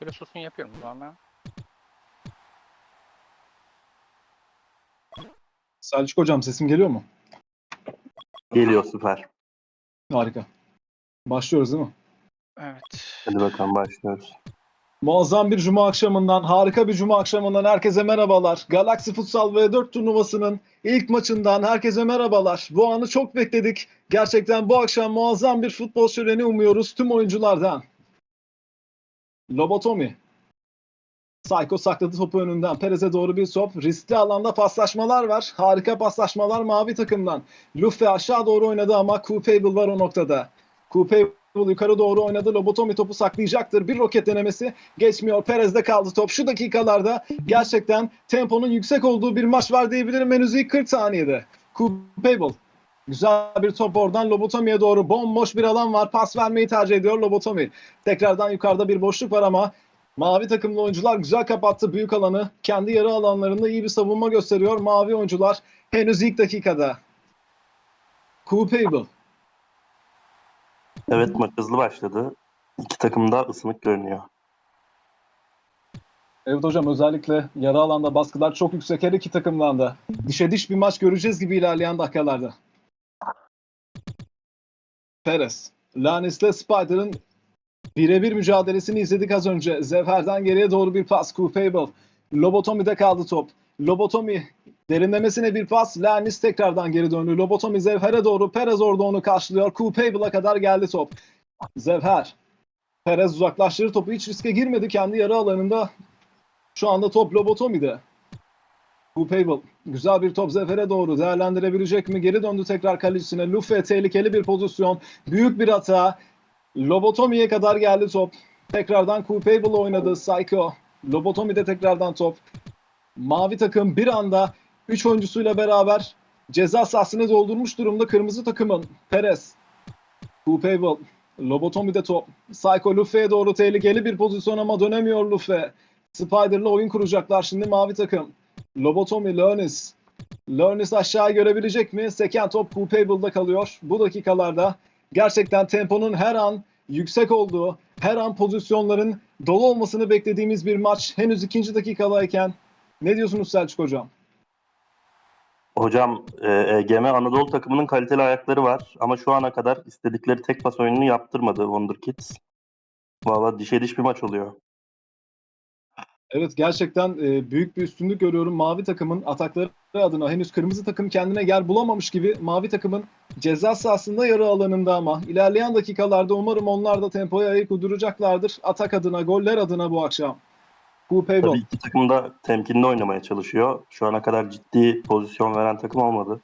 Böyle susun yapıyorum valla. Selçuk hocam sesim geliyor mu? Geliyor süper. Harika. Başlıyoruz değil mi? Evet. Hadi bakalım başlıyoruz. Muazzam bir cuma akşamından, harika bir cuma akşamından herkese merhabalar. Galaxy Futsal V4 turnuvasının ilk maçından herkese merhabalar. Bu anı çok bekledik. Gerçekten bu akşam muazzam bir futbol şöleni umuyoruz tüm oyunculardan. Lobotomi. Psycho sakladı topu önünden. Perez'e doğru bir top. Riskli alanda paslaşmalar var. Harika paslaşmalar mavi takımdan. Luffy aşağı doğru oynadı ama Coupable var o noktada. Coupable yukarı doğru oynadı. Lobotomi topu saklayacaktır. Bir roket denemesi geçmiyor. Perez'de kaldı top. Şu dakikalarda gerçekten temponun yüksek olduğu bir maç var diyebilirim. Henüz ilk 40 saniyede. Coupable. Güzel bir top oradan Lobotomi'ye doğru. Bomboş bir alan var. Pas vermeyi tercih ediyor Lobotomi. Tekrardan yukarıda bir boşluk var ama Mavi takımlı oyuncular güzel kapattı büyük alanı. Kendi yarı alanlarında iyi bir savunma gösteriyor mavi oyuncular. Henüz ilk dakikada. Coupable. Evet maç hızlı başladı. İki takım da ısınık görünüyor. Evet hocam özellikle yarı alanda baskılar çok yüksek her iki takımdan da. Dişe diş bir maç göreceğiz gibi ilerleyen dakikalarda. Perez. Lanis'le Spider'ın birebir mücadelesini izledik az önce. Zevher'den geriye doğru bir pas. Coupable. Lobotomi'de kaldı top. Lobotomi derinlemesine bir pas. Lanis tekrardan geri döndü. Lobotomi Zevher'e doğru. Perez orada onu karşılıyor. Coupable'a kadar geldi top. Zevher. Perez uzaklaştırır topu. Hiç riske girmedi kendi yarı alanında. Şu anda top Lobotomi'de. Coupable. Güzel bir top Zefer'e doğru değerlendirebilecek mi? Geri döndü tekrar kalecisine. Lufe tehlikeli bir pozisyon. Büyük bir hata. Lobotomi'ye kadar geldi top. Tekrardan Coupable oynadı. Psycho. Lobotomi'de tekrardan top. Mavi takım bir anda 3 oyuncusuyla beraber ceza sahasını doldurmuş durumda kırmızı takımın. Perez. Coupable. Lobotomi'de top. Psycho Luffe'ye doğru tehlikeli bir pozisyon ama dönemiyor Luffy. Spider'la oyun kuracaklar şimdi mavi takım. Lobotomi, Lernis. Lernis aşağı görebilecek mi? Seken top Coupable'da kalıyor. Bu dakikalarda gerçekten temponun her an yüksek olduğu, her an pozisyonların dolu olmasını beklediğimiz bir maç. Henüz ikinci dakikadayken. Ne diyorsunuz Selçuk Hocam? Hocam e, EGM Anadolu takımının kaliteli ayakları var ama şu ana kadar istedikleri tek pas oyununu yaptırmadı Wonder Kids. Valla dişe diş bir maç oluyor. Evet gerçekten e, büyük bir üstünlük görüyorum mavi takımın atakları adına. Henüz kırmızı takım kendine yer bulamamış gibi mavi takımın ceza sahasında yarı alanında ama ilerleyen dakikalarda umarım onlar da tempoya ayak uyduracaklardır. Atak adına, goller adına bu akşam. Coupable. Tabii iki takım da temkinli oynamaya çalışıyor. Şu ana kadar ciddi pozisyon veren takım olmadı.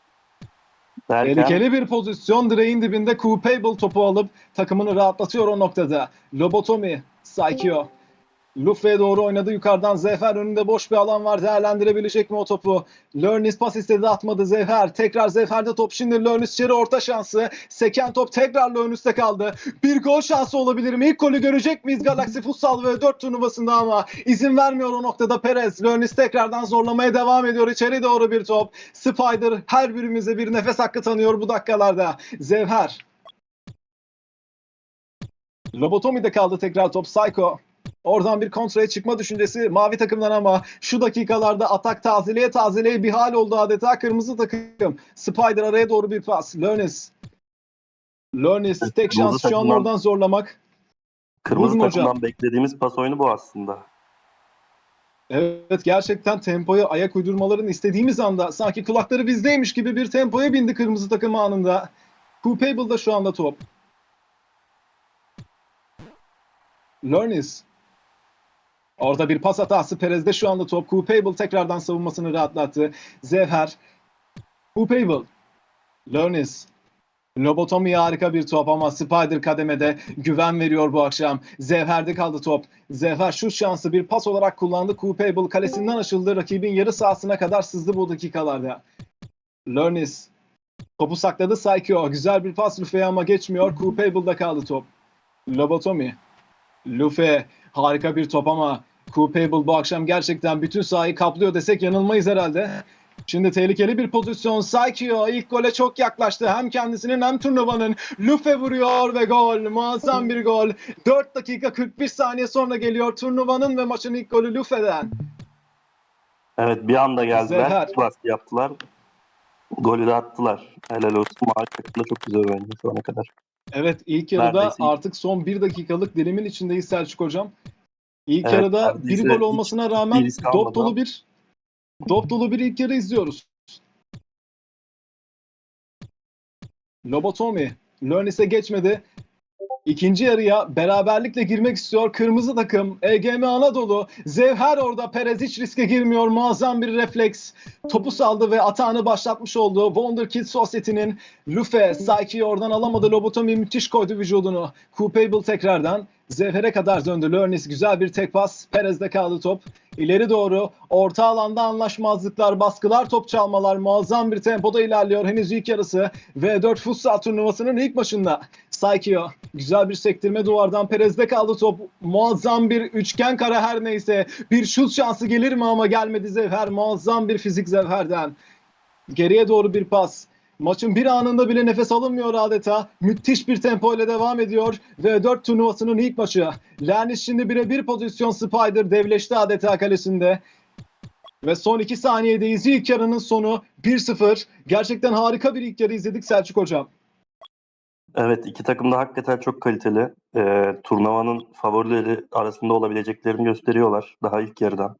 Derken, Tehlikeli bir pozisyon direğin dibinde Coupable topu alıp takımını rahatlatıyor o noktada. Lobotomi, Saikyo. Luffe'ye doğru oynadı yukarıdan Zefer önünde boş bir alan var değerlendirebilecek mi o topu? Lernis pas istedi atmadı Zefer. Tekrar Zefer'de top şimdi Lernis içeri orta şansı. Seken top tekrar Lernis'te kaldı. Bir gol şansı olabilir mi? İlk golü görecek miyiz Galaxy Futsal ve 4 turnuvasında ama izin vermiyor o noktada Perez. Lernis tekrardan zorlamaya devam ediyor. İçeri doğru bir top. Spider her birimize bir nefes hakkı tanıyor bu dakikalarda. Zevher. Lobotomi'de kaldı tekrar top. Psycho. Oradan bir kontraya çıkma düşüncesi mavi takımdan ama şu dakikalarda atak tazeleye tazeleye bir hal oldu adeta kırmızı takım. Spider araya doğru bir pas. Lernis Evet, tek şans şu an oradan zorlamak. kırmızı hocam. takımdan beklediğimiz pas oyunu bu aslında. Evet gerçekten tempoya ayak uydurmalarını istediğimiz anda sanki kulakları bizdeymiş gibi bir tempoya bindi kırmızı takım anında. Coupable'da şu anda top. Lernis. Orada bir pas hatası Perez'de şu anda top. Coupable tekrardan savunmasını rahatlattı. Zevher. Coupable. Lernis. Lobotomi harika bir top ama Spider kademede güven veriyor bu akşam. Zevher'de kaldı top. Zevher şu şansı bir pas olarak kullandı. Coupable kalesinden açıldı. Rakibin yarı sahasına kadar sızdı bu dakikalarda. Lernis. Topu sakladı Psycho. Güzel bir pas Luffe'ye ama geçmiyor. Coupable'da kaldı top. Lobotomi. Luffy. Harika bir top ama Coupable bu akşam gerçekten bütün sahayı kaplıyor desek yanılmayız herhalde. Şimdi tehlikeli bir pozisyon. Saikio ilk gole çok yaklaştı. Hem kendisinin hem turnuvanın. Lufe vuruyor ve gol. Muazzam bir gol. 4 dakika 41 saniye sonra geliyor turnuvanın ve maçın ilk golü Lufe'den. Evet bir anda geldiler. Zehar. Baskı yaptılar. Golü de attılar. Helal olsun. Da çok güzel oynadı şu ana kadar. Evet ilk yarıda Neredeyse- artık son 1 dakikalık dilimin içindeyiz Selçuk Hocam. İlk Evet, yarıda neredeyse bir gol hiç olmasına rağmen dop dolu bir dop dolu bir ilk yarı izliyoruz. Lobotomi Lörnis'e geçmedi. İkinci yarıya beraberlikle girmek istiyor kırmızı takım. EGM Anadolu. Zevher orada. Perez hiç riske girmiyor. Muazzam bir refleks. Topu saldı ve atağını başlatmış oldu. Wonderkid Society'nin Lufe, Saiki oradan alamadı. Lobotomi müthiş koydu vücudunu. Coupable tekrardan. Zevher'e kadar döndü. Lörnis güzel bir tek pas. Perez'de kaldı top. İleri doğru. Orta alanda anlaşmazlıklar, baskılar, top çalmalar. Muazzam bir tempoda ilerliyor. Henüz ilk yarısı. V4 Futsal turnuvasının ilk maçında. Saikio güzel bir sektirme duvardan Perez'de kaldı top. Muazzam bir üçgen kare her neyse. Bir şut şansı gelir mi ama gelmedi Zevher. Muazzam bir fizik Zevher'den. Geriye doğru bir pas. Maçın bir anında bile nefes alınmıyor adeta. Müthiş bir tempo ile devam ediyor. Ve 4 turnuvasının ilk maçı. Lernis şimdi birebir pozisyon Spider devleşti adeta kalesinde. Ve son 2 saniyedeyiz. İlk yarının sonu 1-0. Gerçekten harika bir ilk yarı izledik Selçuk Hocam. Evet iki takım da hakikaten çok kaliteli. Ee, turnuvanın favorileri arasında olabileceklerini gösteriyorlar daha ilk yarıdan.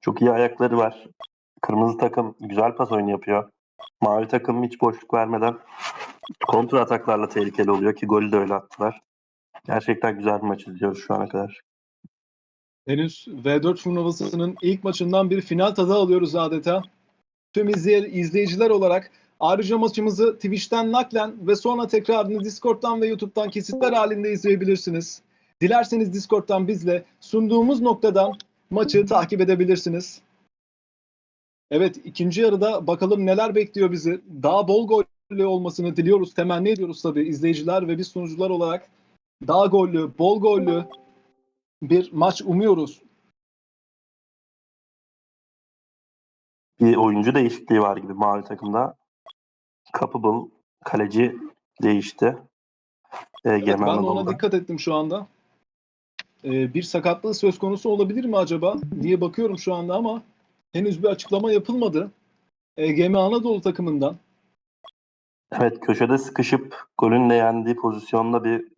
Çok iyi ayakları var. Kırmızı takım güzel pas oyunu yapıyor. Mavi takım hiç boşluk vermeden kontra ataklarla tehlikeli oluyor ki golü de öyle attılar. Gerçekten güzel bir maç izliyoruz şu ana kadar. Henüz V4 turnuvasının ilk maçından bir final tadı alıyoruz adeta. Tüm izley- izleyiciler olarak ayrıca maçımızı Twitch'ten naklen ve sonra tekrarını Discord'dan ve YouTube'dan kesitler halinde izleyebilirsiniz. Dilerseniz Discord'dan bizle sunduğumuz noktadan maçı takip edebilirsiniz. Evet ikinci yarıda bakalım neler bekliyor bizi. Daha bol gollü olmasını diliyoruz, temenni ediyoruz tabii izleyiciler ve biz sunucular olarak. Daha gollü, bol gollü, bir maç umuyoruz. Bir oyuncu değişikliği var gibi mavi takımda. Capable kaleci değişti. Ee, Evet, ben de ona dikkat ettim şu anda. Ee, bir sakatlığı söz konusu olabilir mi acaba diye bakıyorum şu anda ama henüz bir açıklama yapılmadı. EGM Anadolu takımından. Evet köşede sıkışıp golün de yendiği pozisyonda bir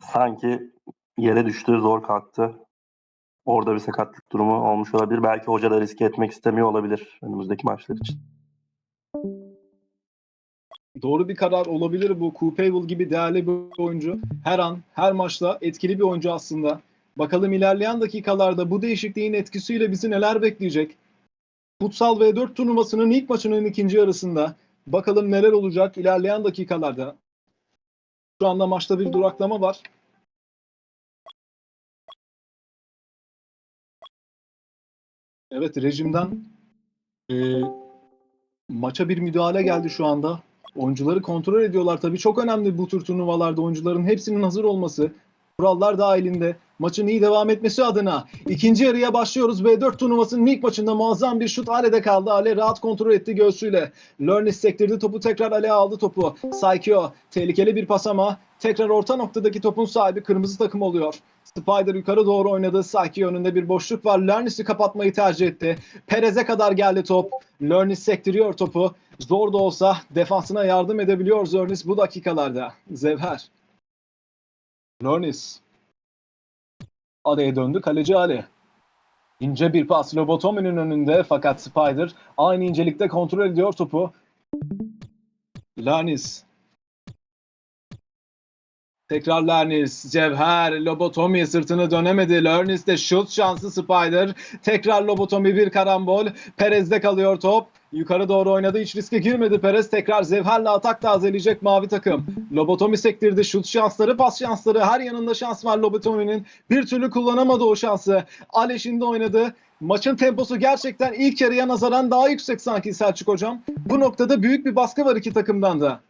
sanki yere düştü, zor kalktı. Orada bir sakatlık durumu olmuş olabilir. Belki hoca da riske etmek istemiyor olabilir önümüzdeki maçlar için. Doğru bir karar olabilir bu. Coupable gibi değerli bir oyuncu. Her an, her maçta etkili bir oyuncu aslında. Bakalım ilerleyen dakikalarda bu değişikliğin etkisiyle bizi neler bekleyecek? Futsal V4 turnuvasının ilk maçının ikinci yarısında. Bakalım neler olacak ilerleyen dakikalarda. Şu anda maçta bir duraklama var. Evet rejimden e, maça bir müdahale geldi şu anda. Oyuncuları kontrol ediyorlar tabii. Çok önemli bu tür turnuvalarda oyuncuların hepsinin hazır olması. Kurallar dahilinde maçın iyi devam etmesi adına ikinci yarıya başlıyoruz. V4 turnuvasının ilk maçında muazzam bir şut Ale'de kaldı. Ale rahat kontrol etti göğsüyle. Lörnis sektirdi topu tekrar Ale aldı topu. Saikio tehlikeli bir pas ama tekrar orta noktadaki topun sahibi kırmızı takım oluyor. Spider yukarı doğru oynadı. Saikio önünde bir boşluk var. Lörnis'i kapatmayı tercih etti. Perez'e kadar geldi top. Lörnis sektiriyor topu. Zor da olsa defansına yardım edebiliyor Zörnis bu dakikalarda. Zevher. Lörnis. Ale'ye döndü. Kaleci Ale. İnce bir pas Lobotomi'nin önünde fakat Spider aynı incelikte kontrol ediyor topu. Lanis. Tekrar Lernis, Cevher, Lobotomi sırtını dönemedi. Lernis de şut şansı Spider. Tekrar Lobotomi bir karambol. Perez'de kalıyor top. Yukarı doğru oynadı. Hiç riske girmedi Perez. Tekrar Zevher'le atak tazeleyecek mavi takım. Lobotomi sektirdi. Şut şansları, pas şansları. Her yanında şans var Lobotomi'nin. Bir türlü kullanamadı o şansı. Ale şimdi oynadı. Maçın temposu gerçekten ilk yarıya nazaran daha yüksek sanki Selçuk Hocam. Bu noktada büyük bir baskı var iki takımdan da.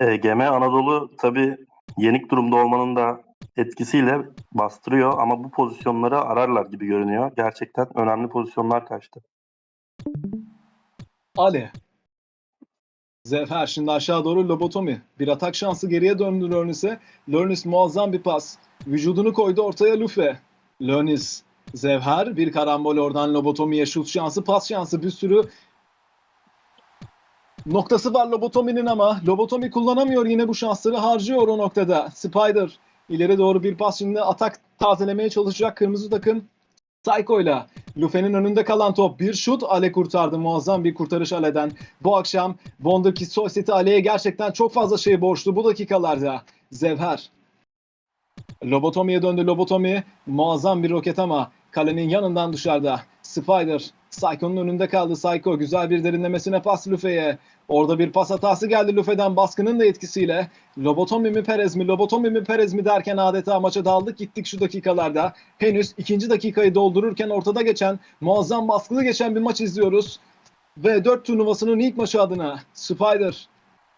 E, Geme Anadolu tabii yenik durumda olmanın da etkisiyle bastırıyor ama bu pozisyonları ararlar gibi görünüyor. Gerçekten önemli pozisyonlar kaçtı. Ale. Zefer şimdi aşağı doğru lobotomi. Bir atak şansı geriye döndü Lörnis'e. Lörnis muazzam bir pas. Vücudunu koydu ortaya Lufe. Lörnis. Zevher bir karambol oradan lobotomiye şut şansı, pas şansı bir sürü noktası var Lobotomi'nin ama Lobotomi kullanamıyor yine bu şansları harcıyor o noktada. Spider ileri doğru bir pas şimdi atak tazelemeye çalışacak kırmızı takım. Psycho'yla Lufe'nin önünde kalan top bir şut Ale kurtardı. Muazzam bir kurtarış Ale'den. Bu akşam Bond'daki Society Ale'ye gerçekten çok fazla şey borçlu bu dakikalarda. Zevher. Lobotomi'ye döndü Lobotomi. Muazzam bir roket ama kalenin yanından dışarıda. Spider. Psycho'nun önünde kaldı Psycho. Güzel bir derinlemesine pas Lufe'ye. Orada bir pas hatası geldi Lufe'den baskının da etkisiyle. Lobotomi mi Perez mi, Lobotomi mi Perez mi derken adeta maça daldık gittik şu dakikalarda. Henüz ikinci dakikayı doldururken ortada geçen, muazzam baskılı geçen bir maç izliyoruz. Ve 4 turnuvasının ilk maçı adına Spider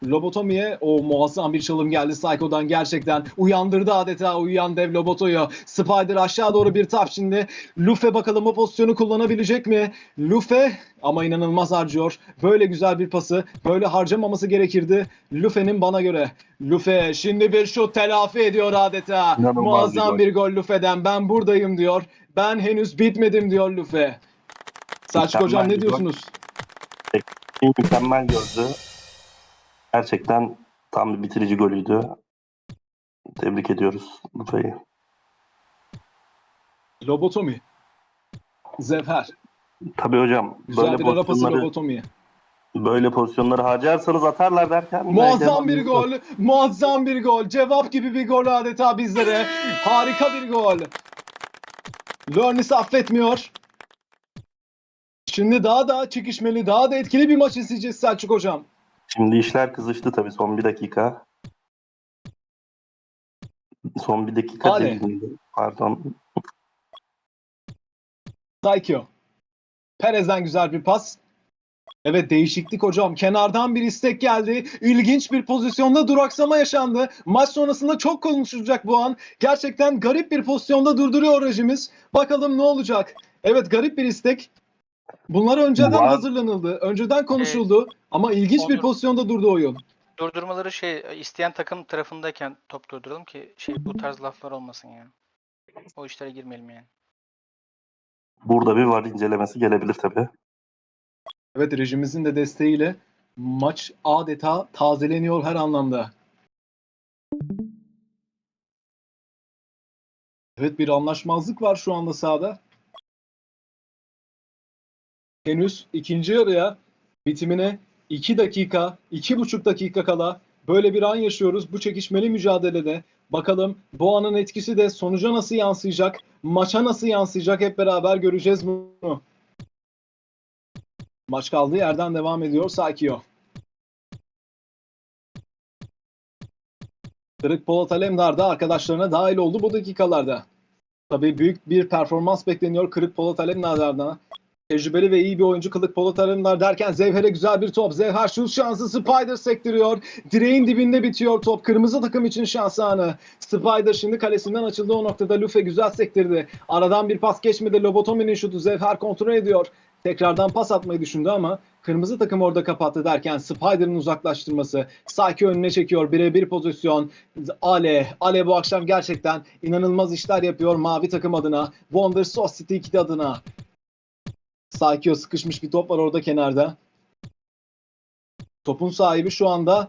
Lobotomi'ye o muazzam bir çalım geldi Psycho'dan gerçekten. Uyandırdı adeta uyuyan dev Loboto'yu. Spider aşağı doğru bir tap şimdi. Lufe bakalım o pozisyonu kullanabilecek mi? Lufe ama inanılmaz harcıyor. Böyle güzel bir pası böyle harcamaması gerekirdi. Lufe'nin bana göre. Lufe şimdi bir şut telafi ediyor adeta. İnanılmaz Muazzam bir gol Lufe'den. Ben buradayım diyor. Ben henüz bitmedim diyor Lufe. Selçuk Hocam ne diyorsunuz? Mükemmel gördü. Gerçekten tam bir bitirici golüydü. Tebrik ediyoruz Lufe'yi. Lobotomi. Zevher. Tabii hocam Güzel böyle bir ara pası pozisyonları, Lobotomi'ye. böyle pozisyonları harcarsanız atarlar derken Muazzam bir gol. Muazzam bir gol. Cevap gibi bir gol adeta bizlere. Harika bir gol. Lörnis affetmiyor. Şimdi daha da çekişmeli, daha da etkili bir maç izleyeceğiz Selçuk Hocam. Şimdi işler kızıştı tabii son bir dakika. Son bir dakika değil. Pardon. Saikyo. Perez'den güzel bir pas. Evet değişiklik hocam. Kenardan bir istek geldi. İlginç bir pozisyonda duraksama yaşandı. Maç sonrasında çok konuşulacak bu an. Gerçekten garip bir pozisyonda durduruyor rejimiz. Bakalım ne olacak? Evet garip bir istek. Bunlar önceden Var. hazırlanıldı. Önceden konuşuldu. Ama ilginç bir Olur. pozisyonda durdu oyun. Durdurmaları şey isteyen takım tarafındayken top durduralım ki şey bu tarz laflar olmasın yani. O işlere girmeyelim yani. Burada bir var incelemesi gelebilir tabii. Evet rejimizin de desteğiyle maç adeta tazeleniyor her anlamda. Evet bir anlaşmazlık var şu anda sahada. Henüz ikinci yarıya bitimine 2 dakika, 2,5 dakika kala böyle bir an yaşıyoruz bu çekişmeli mücadelede. Bakalım bu anın etkisi de sonuca nasıl yansıyacak, maça nasıl yansıyacak hep beraber göreceğiz bunu. Maç kaldığı yerden devam ediyor Sakio. Kırık Polat Alemdar da arkadaşlarına dahil oldu bu dakikalarda. Tabii büyük bir performans bekleniyor Kırık Polat Alemdar'dan. Tecrübeli ve iyi bir oyuncu Kılık Polat Alemdar derken Zevher'e güzel bir top. Zevher şut şansı Spider sektiriyor. Direğin dibinde bitiyor top. Kırmızı takım için şans anı. Spider şimdi kalesinden açıldı o noktada. Lufe güzel sektirdi. Aradan bir pas geçmedi. Lobotomi'nin şutu Zevher kontrol ediyor. Tekrardan pas atmayı düşündü ama kırmızı takım orada kapattı derken Spider'ın uzaklaştırması. Saki önüne çekiyor. Birebir pozisyon. Ale. Ale bu akşam gerçekten inanılmaz işler yapıyor mavi takım adına. Wonder Society 2 adına. Sakio sıkışmış bir top var orada kenarda. Topun sahibi şu anda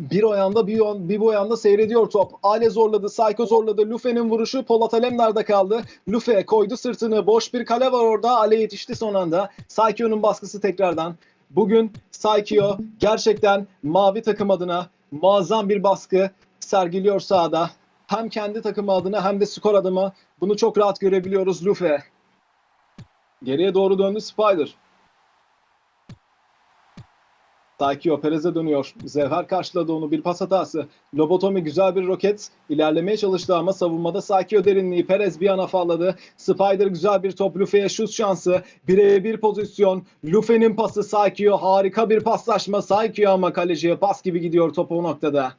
bir o yanda bir, o- bir bu yanda seyrediyor top. Ale zorladı, Psycho zorladı. Lufe'nin vuruşu Polat Alemdar'da kaldı. Lufe koydu sırtını. Boş bir kale var orada. Ale yetişti son anda. Psycho'nun baskısı tekrardan. Bugün Psycho gerçekten mavi takım adına muazzam bir baskı sergiliyor sahada. Hem kendi takımı adına hem de skor adına bunu çok rahat görebiliyoruz Lufe. Geriye doğru döndü Spider. Takio Perez'e dönüyor. Zevher karşıladı onu. Bir pas hatası. Lobotomi güzel bir roket. İlerlemeye çalıştı ama savunmada Sakio derinliği. Perez bir an afalladı. Spider güzel bir top. Lufe'ye şut şansı. Birebir pozisyon. Lufe'nin pası Sakio. Harika bir paslaşma. Sakio ama kaleciye pas gibi gidiyor top o noktada.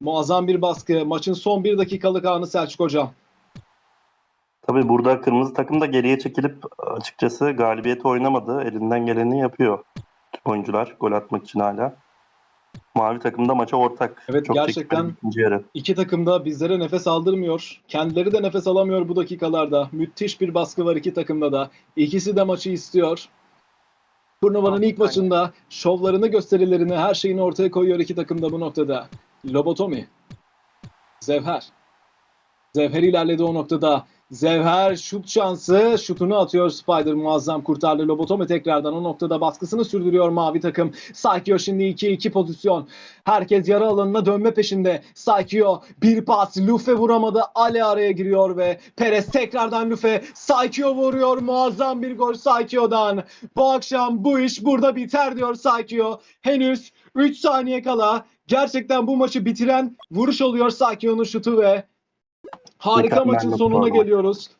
Muazzam bir baskı. Maçın son bir dakikalık anı Selçuk Hocam. Tabii burada kırmızı takım da geriye çekilip açıkçası galibiyeti oynamadı. Elinden geleni yapıyor oyuncular gol atmak için hala. Mavi takım da maça ortak. Evet, Çok gerçekten- yarı. İki takım da bizlere nefes aldırmıyor. Kendileri de nefes alamıyor bu dakikalarda. Müthiş bir baskı var iki takımda da. İkisi de maçı istiyor. Turnuvanın ilk maçında şovlarını, gösterilerini, her şeyini ortaya koyuyor iki takım da bu noktada. Lobotomi. Zevher. Zevher ilerledi o noktada. Zevher şut şansı. Şutunu atıyor Spider muazzam kurtardı. Lobotomi tekrardan o noktada baskısını sürdürüyor mavi takım. Saikyo şimdi 2-2 pozisyon. Herkes yarı alanına dönme peşinde. Saikyo bir pas. Lufe vuramadı. Ale araya giriyor ve Perez tekrardan Lufe. Saikyo vuruyor. Muazzam bir gol Saikyo'dan. Bu akşam bu iş burada biter diyor Saikyo. Henüz 3 saniye kala gerçekten bu maçı bitiren vuruş oluyor Saikyo'nun şutu ve harika Mükemmel maçın sonuna forma. geliyoruz.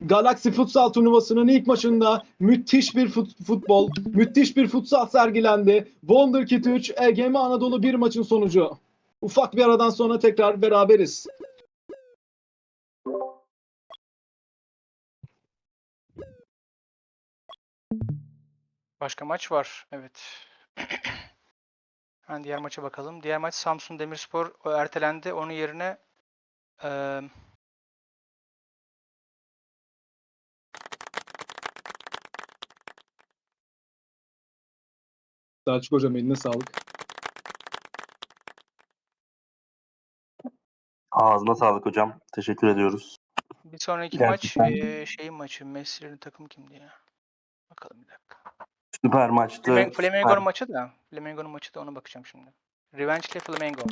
Galaxy Futsal turnuvasının ilk maçında müthiş bir fut- futbol, müthiş bir futsal sergilendi. Wonderkid 3, EGM Anadolu 1 maçın sonucu. Ufak bir aradan sonra tekrar beraberiz. Başka maç var. Evet. Hemen diğer maça bakalım. Diğer maç Samsun Demirspor o ertelendi. Onun yerine eee Selçuk Hocam eline sağlık. Ağzına sağlık hocam. Teşekkür ediyoruz. bir sonraki Gerçekten. maç eee şeyin maçı. Messi'nin takım kimdi ya? Bakalım bir dakika. Süper maçtı. Süper. maçı da. Flamengo'nun maçı da ona bakacağım şimdi. Revenge ile Flamengo.